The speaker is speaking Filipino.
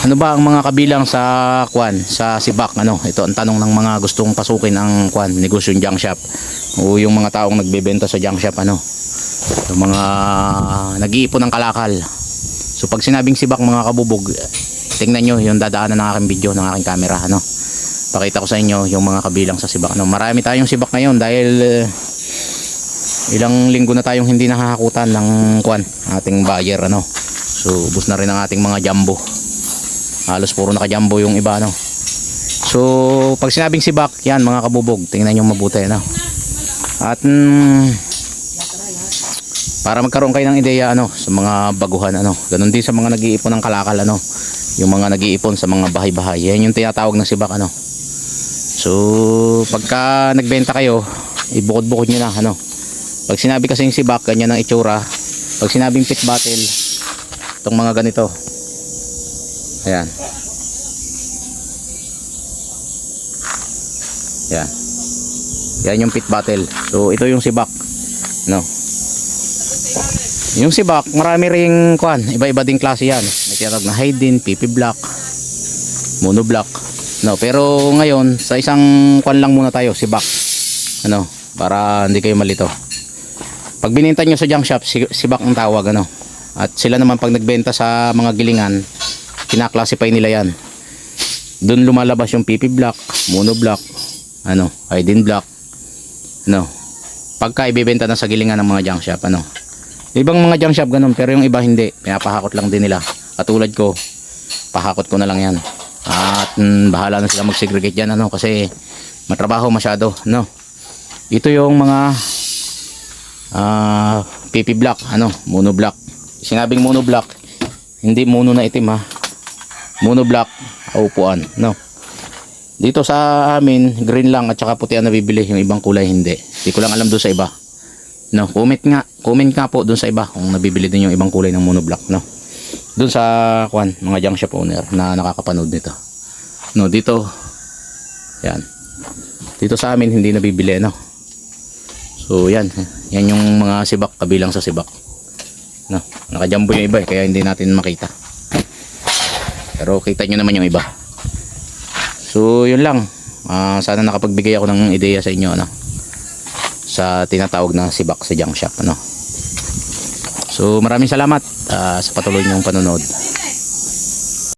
Ano ba ang mga kabilang sa kwan, sa sibak ano? Ito ang tanong ng mga gustong pasukin ang kwan, negosyo junk shop. O yung mga taong nagbebenta sa junk shop ano? Yung mga nag-iipon ng kalakal. So pag sinabing sibak mga kabubog, tingnan nyo yung dadaanan ng aking video ng aking camera ano. Pakita ko sa inyo yung mga kabilang sa sibak ano. Marami tayong sibak ngayon dahil eh, ilang linggo na tayong hindi nakakakutan ng kwan, ating buyer ano. So ubos na rin ang ating mga jumbo halos puro nakajumbo yung iba no? So pag sinabing sibak yan mga kabubog tingnan nyo mabuti no? At mm, para magkaroon kayo ng ideya ano sa mga baguhan ano ganun din sa mga nag-iipon ng kalakal ano yung mga nag-iipon sa mga bahay-bahay. Yan yung tinatawag ng sibak ano. So pagka nagbenta kayo ibukod-bukod nyo na ano. Pag sinabi kasi yung sibak ganyan ang itsura. Pag sinabing pit battle itong mga ganito Ayan. Ayan. Yan yung pit battle. So ito yung sibak. No. Yung sibak, marami ring kuan, iba-iba ding klase yan. May tinatawag na hide-in, PP block, mono block. No, pero ngayon sa isang kuan lang muna tayo, sibak. Ano, para hindi kayo malito. Pag bininta nyo sa junk shop, si- sibak ang tawag ano. At sila naman pag nagbenta sa mga gilingan, kinaklasify nila yan. Doon lumalabas yung PP block, mono block, ano, hidden block, ano. Pagka ibebenta na sa gilingan ng mga junk shop, ano. Ibang mga junk shop ganun, pero yung iba hindi. Pinapahakot lang din nila. Katulad ko, pahakot ko na lang yan. At mm, bahala na sila mag-segregate yan, ano, kasi matrabaho masyado, no. Ito yung mga ah PP block, ano, mono block. Sinabing mono block, hindi mono na itim ha. Mono block, upuan, no. Dito sa amin, green lang at saka puti ang nabibili, yung ibang kulay hindi. Hindi ko lang alam doon sa iba. No, comment nga, comment nga po doon sa iba kung nabibili din yung ibang kulay ng mono block, no. Doon sa kwan, mga junk shop owner na nakakapanood nito. No, dito yan. Dito sa amin hindi nabibili, no. So, yan. Yan yung mga sibak kabilang sa sibak. No, nakajumbo yung iba eh, kaya hindi natin makita. Pero kita nyo naman yung iba. So, yun lang. Ah, sana nakapagbigay ako ng ideya sa inyo, ano. Sa tinatawag na sibak sa junk shop, ano. So, maraming salamat ah, sa patuloy niyong panonood.